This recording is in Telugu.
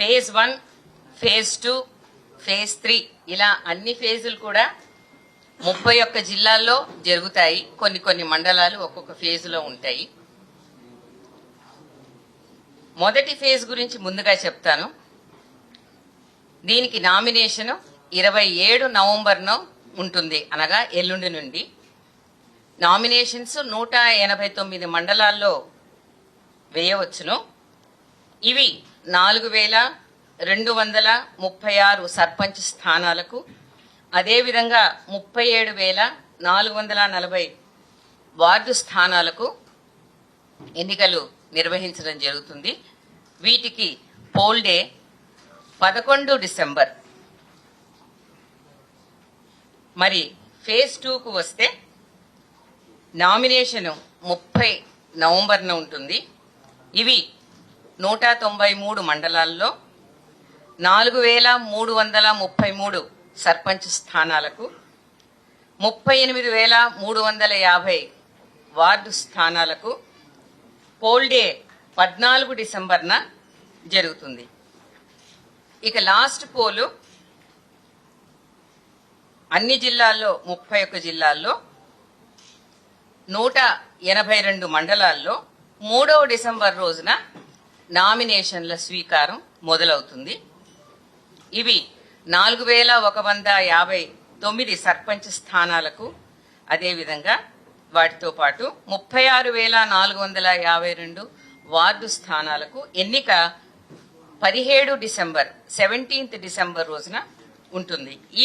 Phase one phase two phase three ఇలా అన్ని ఫేజులు కూడా ముప్పై ఒక్క జిల్లాల్లో జరుగుతాయి. కొన్ని కొన్ని మండలాలు ఒక్కొక్క ఫేజ్లో ఉంటాయి. మొదటి ఫేజ్ గురించి ముందుగా చెప్తాను. దీనికి నామినేషన్ ఇరవై ఏడు నవంబర్ను ఉంటుంది. అనగా ఎల్లుండి నుండి. నామినేషన్స్ నూట ఎనభై తొమ్మిది మండలాల్లో వేయవచ్చును. ఇవి నాలుగు వేల రెండు వందల ముప్పై ఆరు సర్పంచ్ స్థానాలకు అదేవిధంగా ముప్పై ఏడు వేల నాలుగు వందల నలభై వార్డు స్థానాలకు ఎన్నికలు నిర్వహించడం జరుగుతుంది. వీటికి పోల్ డే పదకొండు డిసెంబర్. మరి ఫేజ్ టూకు వస్తే నామినేషన్ ముప్పై నవంబర్న ఉంటుంది. ఇవి నూట తొంభై మూడు మండలాల్లో నాలుగు వేల మూడు వందల ముప్పై మూడు సర్పంచ్ స్థానాలకు ముప్పై ఎనిమిది వేల మూడు వందల యాభై వార్డు స్థానాలకు పోల్ డే పద్నాలుగు డిసెంబర్న జరుగుతుంది. ఇక లాస్ట్ పోలు అన్ని జిల్లాల్లో ముప్పై ఒక్క జిల్లాల్లో నూట ఎనభై రెండు మండలాల్లో మూడవ డిసెంబర్ రోజున నామినేషన్ల స్వీకారం మొదలవుతుంది. ఇవి నాలుగు వేల ఒక వంద యాభై తొమ్మిది సర్పంచ్ స్థానాలకు అదేవిధంగా వాటితో పాటు ముప్పై ఆరు వేల నాలుగు వందల యాభై రెండు వార్డు స్థానాలకు ఎన్నిక పదిహేడు డిసెంబర్ సెవెంటీన్త్ డిసెంబర్ రోజున ఉంటుంది. ఈ